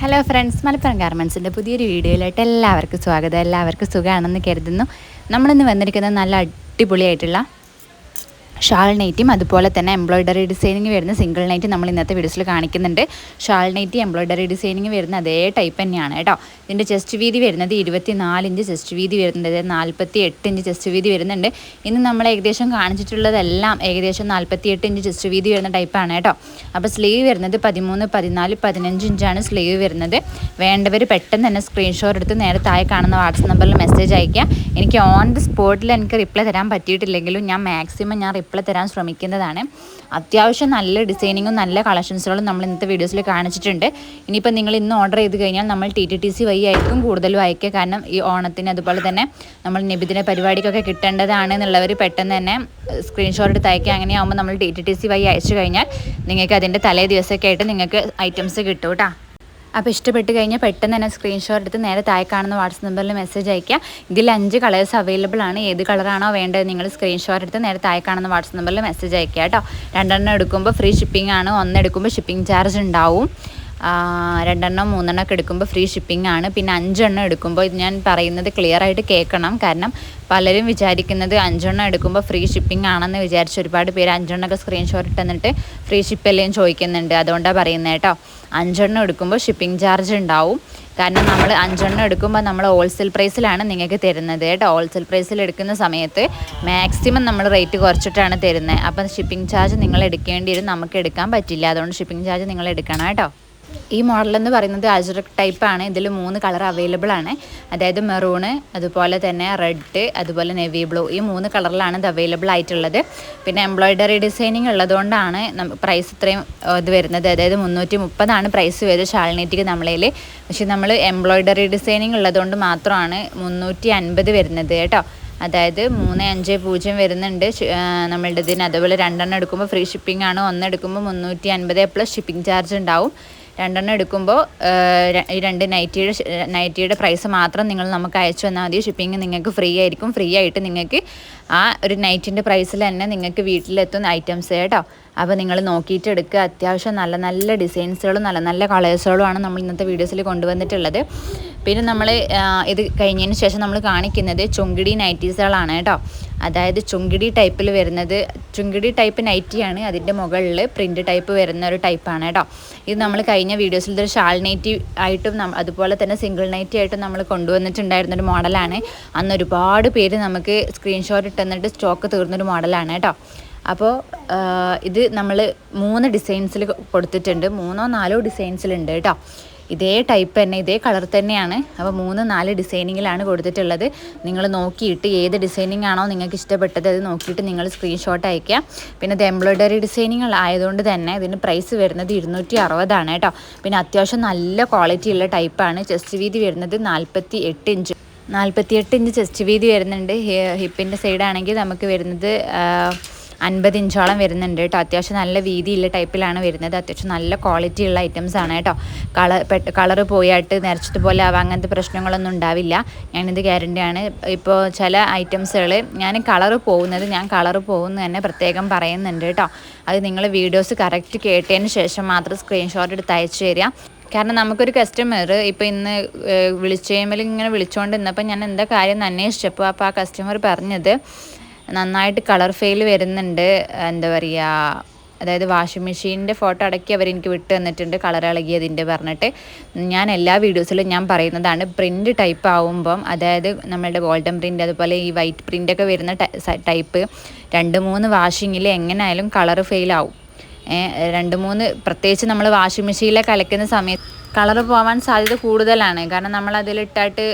Hello friends Malappuram ഗാർമെൻസിന്റെ പുതിയൊരു വീഡിയോയിലായിട്ട് എല്ലാവർക്കും സ്വാഗതം. എല്ലാവർക്കും സുഖമാണെന്ന് കരുതുന്നു. നമ്മളിന്ന് വന്നിരിക്കുന്നത് നല്ല അടിപൊളിയായിട്ടുള്ള ഷാൾ നൈറ്റിയും അതുപോലെ തന്നെ എംബ്രോയ്ഡറി ഡിസൈനിങ് വരുന്ന സിംഗിൾ നൈറ്റ് നമ്മൾ ഇന്നത്തെ വീഡിയോസിൽ കാണിക്കുന്നുണ്ട്. ഷാൾ നൈറ്റി എംബ്രോയ്ഡറി ഡിസൈനിങ് വരുന്ന അതേ ടൈപ്പ് തന്നെയാണ് കേട്ടോ. ഇതിന്റെ ചെസ്റ്റ് വീതി വരുന്നത് ഇരുപത്തി ഇഞ്ച് ചെസ്റ്റ് വീതി വരുന്നത് നാൽപ്പത്തി എട്ട് ഇഞ്ച് ചെസ്റ്റ് വീതി വരുന്നുണ്ട്. ഇന്ന് നമ്മൾ ഏകദേശം കാണിച്ചിട്ടുള്ളതെല്ലാം ഏകദേശം നാൽപ്പത്തി എട്ട് ഇഞ്ച് ചെസ്റ്റ് വീതി വരുന്ന ടൈപ്പാണ് കേട്ടോ. അപ്പോൾ സ്ലീവ് വരുന്നത് പതിമൂന്ന് പതിനാല് പതിനഞ്ച് ഇഞ്ചാണ് സ്ലീവ് വരുന്നത്. വേണ്ടവർ പെട്ടെന്ന് തന്നെ സ്ക്രീൻഷോട്ട് എടുത്ത് നേരെ താഴെ കാണുന്ന വാട്സപ്പ് നമ്പറിൽ മെസ്സേജ് അയക്കുക എനിക്ക് ഓൺ ദി സ്പോട്ടിൽ എനിക്ക് റിപ്ലൈ തരാൻ പറ്റിയിട്ടില്ലെങ്കിലും ഞാൻ മാക്സിമം ഞാൻ റിപ്ലൈ തരാൻ ശ്രമിക്കുന്നതാണ്. അത്യാവശ്യം നല്ല ഡിസൈനിങ്ങും നല്ല കളക്ഷൻസുകളും നമ്മൾ ഇന്നത്തെ വീഡിയോസിൽ കാണിച്ചിട്ടുണ്ട്. ഇനിയിപ്പോൾ നിങ്ങൾ ഇന്ന് ഓർഡർ ചെയ്ത് കഴിഞ്ഞാൽ നമ്മൾ ടി ടി ടി സി വഴി ആയിരിക്കും കൂടുതലും അയക്കുക കാരണം ഈ ഓണത്തിന് അതുപോലെ തന്നെ നമ്മൾ നിബിദിന പരിപാടിക്കൊക്കെ കിട്ടേണ്ടതാണ് എന്നുള്ളവർ പെട്ടെന്ന് തന്നെ സ്ക്രീൻഷോട്ട് എടുത്ത് അയക്കുക. അങ്ങനെയാകുമ്പോൾ നമ്മൾ ടി ടി ടി സി വഴി അയച്ചു കഴിഞ്ഞാൽ നിങ്ങൾക്ക് അതിന്റെ തലേ ദിവസമൊക്കെ ആയിട്ട് നിങ്ങൾക്ക് ഐറ്റംസ് കിട്ടും കേട്ടോ അപ്പോൾ ഇഷ്ടപ്പെട്ട് കഴിഞ്ഞാൽ പെട്ടെന്ന് തന്നെ സ്ക്രീൻഷോട്ട് എടുത്ത് നേരെ താഴെ കാണുന്ന വാട്സപ്പ് നമ്പറിൽ മെസ്സേജ് അയക്കുക ഇതിൽ അഞ്ച് കളേഴ്സ് അവൈലബിൾ ആണ്. ഏത് കളറാണോ വേണ്ടത് നിങ്ങൾ സ്ക്രീൻഷോട്ട് എടുത്ത് നേരെ താഴെ കാണുന്ന വാട്സപ്പ് നമ്പറിൽ മെസ്സേജ് അയക്കുക കേട്ടോ. രണ്ടെണ്ണം എടുക്കുമ്പോൾ ഫ്രീ ഷിപ്പിംഗ് ആണ്. ഒന്ന് എടുക്കുമ്പോൾ ഷിപ്പിംഗ് ചാർജ് ഉണ്ടാവും. രണ്ടെണ്ണം മൂന്നെണ്ണം ഒക്കെ എടുക്കുമ്പോൾ ഫ്രീ ഷിപ്പിംഗ് ആണ്. പിന്നെ അഞ്ചെണ്ണം എടുക്കുമ്പോൾ ഇത് ഞാൻ പറയുന്നത് ക്ലിയർ ആയിട്ട് കേൾക്കണം. കാരണം പലരും വിചാരിക്കുന്നത് അഞ്ചെണ്ണം എടുക്കുമ്പോൾ ഫ്രീ ഷിപ്പിംഗ് ആണെന്ന് വിചാരിച്ച് ഒരുപാട് പേര് അഞ്ചെണ്ണമൊക്കെ സ്ക്രീൻഷോട്ട് ഇട്ടെന്നിട്ട് ഫ്രീ ഷിപ്പ് ഷിപ്പല്ലേയും ചോദിക്കുന്നുണ്ട്. അതുകൊണ്ടാണ് പറയുന്നത് കേട്ടോ. അഞ്ചെണ്ണം എടുക്കുമ്പോൾ ഷിപ്പിംഗ് ചാർജ് ഉണ്ടാവും. കാരണം നമ്മൾ അഞ്ചെണ്ണം എടുക്കുമ്പോൾ നമ്മൾ ഹോൾസെയിൽ പ്രൈസിലാണ് നിങ്ങൾക്ക് തരുന്നത് കേട്ടോ. ഹോൾസെയിൽ പ്രൈസിൽ എടുക്കുന്ന സമയത്ത് മാക്സിമം നമ്മൾ റേറ്റ് കുറച്ചിട്ടാണ് തരുന്നത്. അപ്പം ഷിപ്പിംഗ് ചാർജ് നിങ്ങൾ എടുക്കേണ്ടി വരും. നമുക്ക് എടുക്കാൻ പറ്റില്ല. അതുകൊണ്ട് ഷിപ്പിംഗ് ചാർജ് നിങ്ങൾ എടുക്കണം കേട്ടോ. ഈ മോഡൽ എന്ന് പറയുന്നത് അജറക് ടൈപ്പാണ് ഇതിൽ മൂന്ന് കളർ അവൈലബിൾ ആണ്. അതായത് മെറൂണ് അതുപോലെ തന്നെ റെഡ് അതുപോലെ നെവി ബ്ലൂ ഈ മൂന്ന് കളറിലാണ് ഇത് അവൈലബിൾ ആയിട്ടുള്ളത്. പിന്നെ എംബ്രോയ്ഡറി ഡിസൈനിങ് ഉള്ളതുകൊണ്ടാണ് പ്രൈസ് ഇത്രയും ഇത് വരുന്നത്. അതായത് മുന്നൂറ്റി മുപ്പതാണ് പ്രൈസ് വരുന്നത് ഷാൾനീറ്റിക്ക് നമ്മളതിൽ പക്ഷെ നമ്മൾ എംബ്രോയ്ഡറി ഡിസൈനിങ് ഉള്ളതുകൊണ്ട് മാത്രമാണ് മുന്നൂറ്റി അൻപത് വരുന്നത് കേട്ടോ. അതായത് മൂന്ന് അഞ്ച് പൂജ്യം വരുന്നുണ്ട്. നമ്മളുടെ ഇതിന് അതുപോലെ രണ്ടെണ്ണം എടുക്കുമ്പോൾ ഫ്രീ ഷിപ്പിംഗ് ആണ്. ഒന്ന് എടുക്കുമ്പോൾ മുന്നൂറ്റി അൻപത് പ്ലസ് ഷിപ്പിംഗ് ചാർജ് ഉണ്ടാവും. രണ്ടെണ്ണം എടുക്കുമ്പോൾ ഈ രണ്ട് നൈറ്റിയുടെ നൈറ്റിയുടെ പ്രൈസ് മാത്രം നിങ്ങൾ നമുക്ക് അയച്ചു തന്നാൽ മതി. ഷിപ്പിംഗ് നിങ്ങൾക്ക് ഫ്രീ ആയിരിക്കും. ഫ്രീ ആയിട്ട് നിങ്ങൾക്ക് ആ ഒരു നൈറ്റിന്റെ പ്രൈസിൽ തന്നെ നിങ്ങൾക്ക് വീട്ടിലെത്തുന്ന ഐറ്റംസ് കേട്ടോ. അപ്പോൾ നിങ്ങൾ നോക്കിയിട്ട് എടുക്കുക. അത്യാവശ്യം നല്ല നല്ല ഡിസൈൻസുകളും നല്ല നല്ല കളേഴ്സുകളുമാണ് നമ്മൾ ഇന്നത്തെ വീഡിയോസിൽ കൊണ്ടുവന്നിട്ടുള്ളത്. പിന്നെ നമ്മൾ ഇത് കഴിഞ്ഞതിന് ശേഷം നമ്മൾ കാണിക്കുന്നത് ചുങ്കിടി നൈറ്റീസുകളാണ് കേട്ടോ. അതായത് ചുങ്കിടി ടൈപ്പിൽ വരുന്നത് ചുങ്കിടി ടൈപ്പ് നൈറ്റിയാണ് അതിന്റെ മുകളിൽ പ്രിന്റ് ടൈപ്പ് വരുന്ന ഒരു ടൈപ്പാണ് കേട്ടോ. ഇത് നമ്മൾ കഴിഞ്ഞ വീഡിയോസിൽ ഇതൊരു ഷാൾ നൈറ്റി ആയിട്ടും അതുപോലെ തന്നെ സിംഗിൾ നൈറ്റി ആയിട്ടും നമ്മൾ കൊണ്ടുവന്നിട്ടുണ്ടായിരുന്നൊരു മോഡലാണ്. അന്ന് ഒരുപാട് പേര് നമുക്ക് സ്ക്രീൻഷോട്ട് ഇട്ടെന്നിട്ട് സ്റ്റോക്ക് തീർന്നൊരു മോഡലാണ് കേട്ടോ. അപ്പോൾ ഇത് നമ്മൾ മൂന്ന് ഡിസൈൻസിൽ കൊടുത്തിട്ടുണ്ട്. മൂന്നോ നാലോ ഡിസൈൻസിലുണ്ട് കേട്ടോ. ഇതേ ടൈപ്പ് തന്നെ ഇതേ കളർ തന്നെയാണ്. അപ്പോൾ മൂന്ന് നാല് ഡിസൈനിങ്ങിലാണ് കൊടുത്തിട്ടുള്ളത്. നിങ്ങൾ നോക്കിയിട്ട് ഏത് ഡിസൈനിങ് ആണോ നിങ്ങൾക്ക് ഇഷ്ടപ്പെട്ടത് അത് നോക്കിയിട്ട് നിങ്ങൾ സ്ക്രീൻഷോട്ട് അയക്കുക പിന്നെ ഇത് എംബ്രോയ്ഡറി ഡിസൈനിങ് ആയതുകൊണ്ട് തന്നെ ഇതിന് പ്രൈസ് വരുന്നത് ഇരുന്നൂറ്റി അറുപതാണ് കേട്ടോ. പിന്നെ അത്യാവശ്യം നല്ല ക്വാളിറ്റി ഉള്ള ടൈപ്പാണ് ചെസ്റ്റ് വീതി വരുന്നത് നാൽപ്പത്തി എട്ട് ഇഞ്ച്. നാൽപ്പത്തിയെട്ട് ഇഞ്ച് ചെസ്റ്റ് വീതി വരുന്നുണ്ട്. ഹിപ്പിന്റെ സൈഡാണെങ്കിൽ നമുക്ക് വരുന്നത് അൻപത് ഇഞ്ചോളം വരുന്നുണ്ട് കേട്ടോ അത്യാവശ്യം നല്ല വീതിയുള്ള ടൈപ്പിലാണ് വരുന്നത്. അത്യാവശ്യം നല്ല ക്വാളിറ്റി ഉള്ള ഐറ്റംസ് ആണ് കേട്ടോ കളർ കളർ പോയിട്ട് നിറച്ചതുപോലെ ആവാം അങ്ങനത്തെ പ്രശ്നങ്ങളൊന്നും ഉണ്ടാവില്ല. ഞാനിത് ഗ്യാരണ്ടിയാണ് ഇപ്പോൾ ചില ഐറ്റംസുകൾ ഞാൻ കളർ പോകുന്നത് ഞാൻ കളർ പോകുന്നത് തന്നെ പ്രത്യേകം പറയുന്നുണ്ട് കേട്ടോ അത് നിങ്ങൾ വീഡിയോസ് കറക്റ്റ് കേട്ടതിന് ശേഷം മാത്രം സ്ക്രീൻഷോട്ട് എടുത്ത് അയച്ചു തരിക. കാരണം നമുക്കൊരു കസ്റ്റമർ ഇപ്പോൾ ഇന്ന് വിളിച്ചു കഴിയുമ്പോൾ ഇങ്ങനെ വിളിച്ചുകൊണ്ട് ഇന്നപ്പോൾ ഞാൻ എന്താ കാര്യം എന്ന് അന്വേഷിച്ചപ്പോൾ അപ്പോൾ ആ കസ്റ്റമർ പറഞ്ഞത് നന്നായിട്ട് കളർ ഫെയിൽ വരുന്നുണ്ട്. എന്താ പറയുക അതായത് വാഷിംഗ് മെഷീനിന്റെ ഫോട്ടോ അടക്കി അവർ എനിക്ക് വിട്ട് തന്നിട്ടുണ്ട് കളർ ഇളകിയതിന്റെ പറഞ്ഞിട്ട്. ഞാൻ എല്ലാ വീഡിയോസിലും ഞാൻ പറയുന്നതാണ് പ്രിന്റ് ടൈപ്പ് ആവുമ്പം അതായത് നമ്മളുടെ ഗോൾഡൻ പ്രിന്റ് അതുപോലെ ഈ വൈറ്റ് പ്രിന്റൊക്കെ വരുന്ന ടൈപ്പ് രണ്ട് മൂന്ന് വാഷിങ്ങിൽ എങ്ങനെയായാലും കളർ ഫെയിലാവും രണ്ട് മൂന്ന് പ്രത്യേകിച്ച് നമ്മൾ വാഷിംഗ് മെഷീനിലേക്ക് അലക്കുന്ന സമയത്ത് കളർ പോവാൻ സാധ്യത കൂടുതലാണ്. കാരണം നമ്മൾ അതിലിട്ടായിട്ട്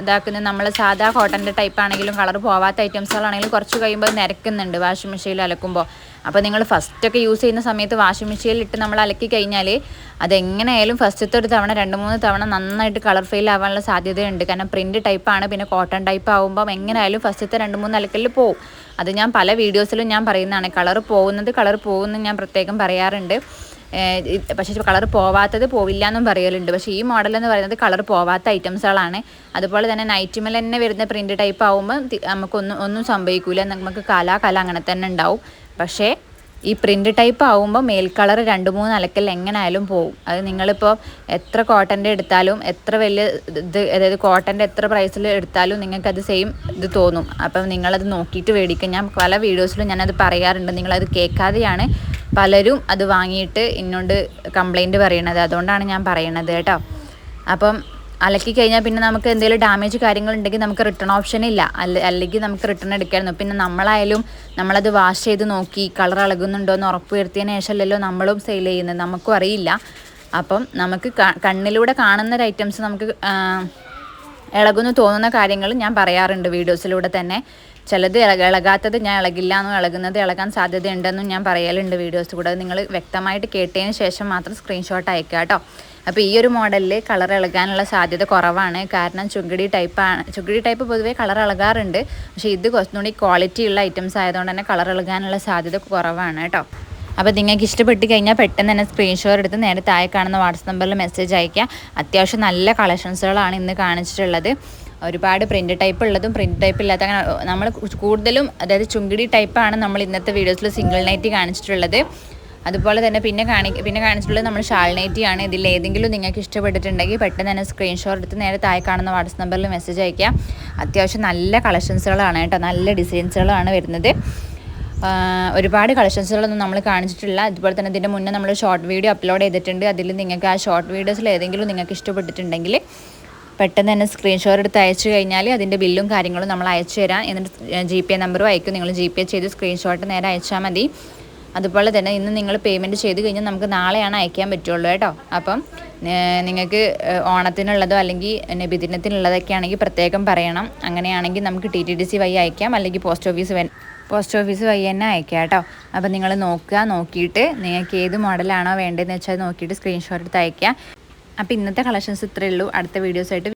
ഇതാക്കുന്നത് നമ്മൾ സാധാ കോട്ടന്റെ ടൈപ്പ് ആണെങ്കിലും കളർ പോവാത്ത ഐറ്റംസുകളാണെങ്കിലും കുറച്ച് കഴിയുമ്പോൾ നിരക്കുന്നുണ്ട് വാഷിംഗ് മെഷീനിൽ അലക്കുമ്പോൾ അപ്പോൾ നിങ്ങൾ ഫസ്റ്റൊക്കെ യൂസ് ചെയ്യുന്ന സമയത്ത് വാഷിംഗ് മെഷീനിൽ ഇട്ട് നമ്മൾ അലക്കി കഴിഞ്ഞാൽ അതെങ്ങനെയായാലും ഫസ്റ്റത്തെ ഒരു തവണ രണ്ട് മൂന്ന് തവണ നന്നായിട്ട് കളർ ഫെയിൽ ആവാനുള്ള സാധ്യതയുണ്ട്. കാരണം പ്രിന്റ് ടൈപ്പാണ് പിന്നെ കോട്ടൺ ടൈപ്പ് ആകുമ്പോൾ എങ്ങനെയായാലും ഫസ്റ്റത്തെ രണ്ട് മൂന്ന് അലക്കലിൽ പോവും. അത് ഞാൻ പല വീഡിയോസിലും ഞാൻ പറയുന്നതാണ് കളർ പോകുന്നത് കളർ പോകുന്നത് ഞാൻ പ്രത്യേകം പറയാറുണ്ട്. പക്ഷേ കളർ പോവാത്തത് പോവില്ല എന്നും പറയലുണ്ട്. പക്ഷേ ഈ മോഡൽ എന്ന് പറയുന്നത് കളർ പോവാത്ത ഐറ്റംസുകളാണ് അതുപോലെ തന്നെ നൈറ്റ് മെൽ തന്നെ വരുന്ന പ്രിന്റ് ടൈപ്പ് ആകുമ്പോൾ നമുക്കൊന്നും ഒന്നും സംഭവിക്കില്ല നമുക്ക് കല കല അങ്ങനെ തന്നെ ഉണ്ടാവും. പക്ഷേ ഈ പ്രിന്റ് ടൈപ്പ് ആകുമ്പോൾ മേൽ കളർ രണ്ട് മൂന്ന് അലക്കൽ എങ്ങനെയായാലും പോവും. അത് നിങ്ങളിപ്പോൾ എത്ര കോട്ടന്റെ എടുത്താലും എത്ര വലിയ ഇത് അതായത് കോട്ടന്റെ എത്ര പ്രൈസിൽ എടുത്താലും നിങ്ങൾക്കത് സെയിം ഇത് തോന്നും. അപ്പം നിങ്ങളത് നോക്കിയിട്ട് മേടിക്കും ഞാൻ പല വീഡിയോസിലും ഞാനത് പറയാറുണ്ട്. നിങ്ങളത് കേൾക്കാതെയാണ് പലരും അത് വാങ്ങിയിട്ട് എന്നോട് കംപ്ലൈന്റ് പറയണത്. അതുകൊണ്ടാണ് ഞാൻ പറയണത് കേട്ടോ. അപ്പം അലക്കി കഴിഞ്ഞാൽ പിന്നെ നമുക്ക് എന്തെങ്കിലും ഡാമേജ് കാര്യങ്ങളുണ്ടെങ്കിൽ നമുക്ക് റിട്ടേൺ ഓപ്ഷൻ ഇല്ല. അല്ല അല്ലെങ്കിൽ നമുക്ക് റിട്ടേൺ എടുക്കായിരുന്നു. പിന്നെ നമ്മളായാലും നമ്മളത് വാഷ് ചെയ്ത് നോക്കി കളർ ഇളകുന്നുണ്ടോ എന്ന് ഉറപ്പ് വരുത്തിയതിന് ശേഷമല്ലല്ലോ നമ്മളും സെയിൽ ചെയ്യുന്നത്. നമുക്കും അറിയില്ല. അപ്പം നമുക്ക് കണ്ണിലൂടെ കാണുന്ന ഒരു ഐറ്റംസ് നമുക്ക് ഇളകുന്നു തോന്നുന്ന കാര്യങ്ങൾ ഞാൻ പറയാറുണ്ട് വീഡിയോസിലൂടെ തന്നെ. ചിലത് ഇളക ഇളകാത്തത് ഞാൻ ഇളകില്ല എന്നും ഇളകുന്നത് ഇളകാൻ സാധ്യതയുണ്ടെന്നും ഞാൻ പറയലുണ്ട് വീഡിയോസ് കൂടെ. നിങ്ങൾ വ്യക്തമായിട്ട് കേട്ടതിന് ശേഷം മാത്രം സ്ക്രീൻഷോട്ട് അയക്കുക കേട്ടോ. അപ്പോൾ ഈ ഒരു മോഡലിൽ കളർ ഇളകാനുള്ള സാധ്യത കുറവാണ്. കാരണം ചുങ്കിടി ടൈപ്പാണ് ചുങ്കിടി ടൈപ്പ് പൊതുവേ കളർ ഇളകാറുണ്ട്. പക്ഷേ ഇത് കുറച്ചുകൂടി ക്വാളിറ്റി ഉള്ള ഐറ്റംസ് ആയതുകൊണ്ട് തന്നെ കളർ ഇളകാനുള്ള സാധ്യത കുറവാണ് കേട്ടോ. അപ്പോൾ നിങ്ങൾക്ക് ഇഷ്ടപ്പെട്ട് കഴിഞ്ഞാൽ പെട്ടെന്ന് തന്നെ സ്ക്രീൻഷോട്ട് എടുത്ത് നേരെ താഴെ കാണുന്ന വാട്സപ്പ് നമ്പറിൽ മെസ്സേജ് അയക്കുക അത്യാവശ്യം നല്ല കളക്ഷൻസുകളാണ് ഇന്ന് കാണിച്ചിട്ടുള്ളത്. ഒരുപാട് പ്രിന്റ് ടൈപ്പ് ഉള്ളതും പ്രിന്റ് ടൈപ്പ് ഇല്ലാത്ത അങ്ങനെ നമ്മൾ കൂടുതലും അതായത് ചുങ്കിടി ടൈപ്പാണ് നമ്മൾ ഇന്നത്തെ വീഡിയോസിൽ സിംഗിൾ നൈറ്റ് കാണിച്ചിട്ടുള്ളത്. അതുപോലെ തന്നെ പിന്നെ കാണി പിന്നെ കാണിച്ചിട്ടുള്ളത് നമ്മൾ ഷാൾ നൈറ്റിയാണ് ഇതിൽ ഏതെങ്കിലും നിങ്ങൾക്ക് ഇഷ്ടപ്പെട്ടിട്ടുണ്ടെങ്കിൽ പെട്ടെന്ന് തന്നെ സ്ക്രീൻഷോട്ട് എടുത്ത് നേരെ താഴെ കാണുന്ന വാട്സപ്പ് നമ്പറിൽ മെസ്സേജ് അയക്കുക അത്യാവശ്യം നല്ല കളക്ഷൻസുകളാണ് കേട്ടോ. നല്ല ഡിസൈൻസുകളാണ് വരുന്നത്. ഒരുപാട് കളക്ഷൻസുകളൊന്നും നമ്മൾ കാണിച്ചിട്ടില്ല. അതുപോലെ തന്നെ ഇതിന്റെ മുന്നേ നമ്മൾ ഷോർട്ട് വീഡിയോ അപ്ലോഡ് ചെയ്തിട്ടുണ്ട്. അതിൽ നിങ്ങൾക്ക് ആ ഷോർട്ട് വീഡിയോസിൽ ഏതെങ്കിലും നിങ്ങൾക്ക് ഇഷ്ടപ്പെട്ടിട്ടുണ്ടെങ്കിൽ പെട്ടെന്ന് തന്നെ സ്ക്രീൻഷോട്ട് എടുത്ത് അയച്ചു കഴിഞ്ഞാൽ അതിന്റെ ബില്ലും കാര്യങ്ങളും നമ്മൾ അയച്ചു തരാം. എന്നിട്ട് ജി പേ നമ്പറും അയക്കും. നിങ്ങൾ ജി പേ ചെയ്ത് സ്ക്രീൻഷോട്ട് നേരെ അയച്ചാൽ മതി. അതുപോലെ തന്നെ ഇന്ന് നിങ്ങൾ പേയ്മെന്റ് ചെയ്ത് കഴിഞ്ഞാൽ നമുക്ക് നാളെയാണ് അയക്കാൻ പറ്റുള്ളൂ കേട്ടോ. അപ്പം നിങ്ങൾക്ക് ഓണത്തിനുള്ളതോ അല്ലെങ്കിൽ നബിദിനത്തിനുള്ളതൊക്കെ ആണെങ്കിൽ പ്രത്യേകം പറയണം. അങ്ങനെയാണെങ്കിൽ നമുക്ക് ടി ടി ഡി സി വഴി അയക്കാം. അല്ലെങ്കിൽ പോസ്റ്റ് ഓഫീസ് പോസ്റ്റ് ഓഫീസ് വഴി തന്നെ അയക്കാം കേട്ടോ. അപ്പോൾ നിങ്ങൾ നോക്കുക നോക്കിയിട്ട് നിങ്ങൾക്ക് ഏത് മോഡലാണോ വേണ്ടതെന്ന് വെച്ചാൽ നോക്കിയിട്ട് സ്ക്രീൻഷോട്ട് എടുത്ത് അയക്കുക അപ്പോൾ ഇന്നത്തെ കളക്ഷൻസ് ഇത്രയേ ഉള്ളൂ. അടുത്ത വീഡിയോസായിട്ട്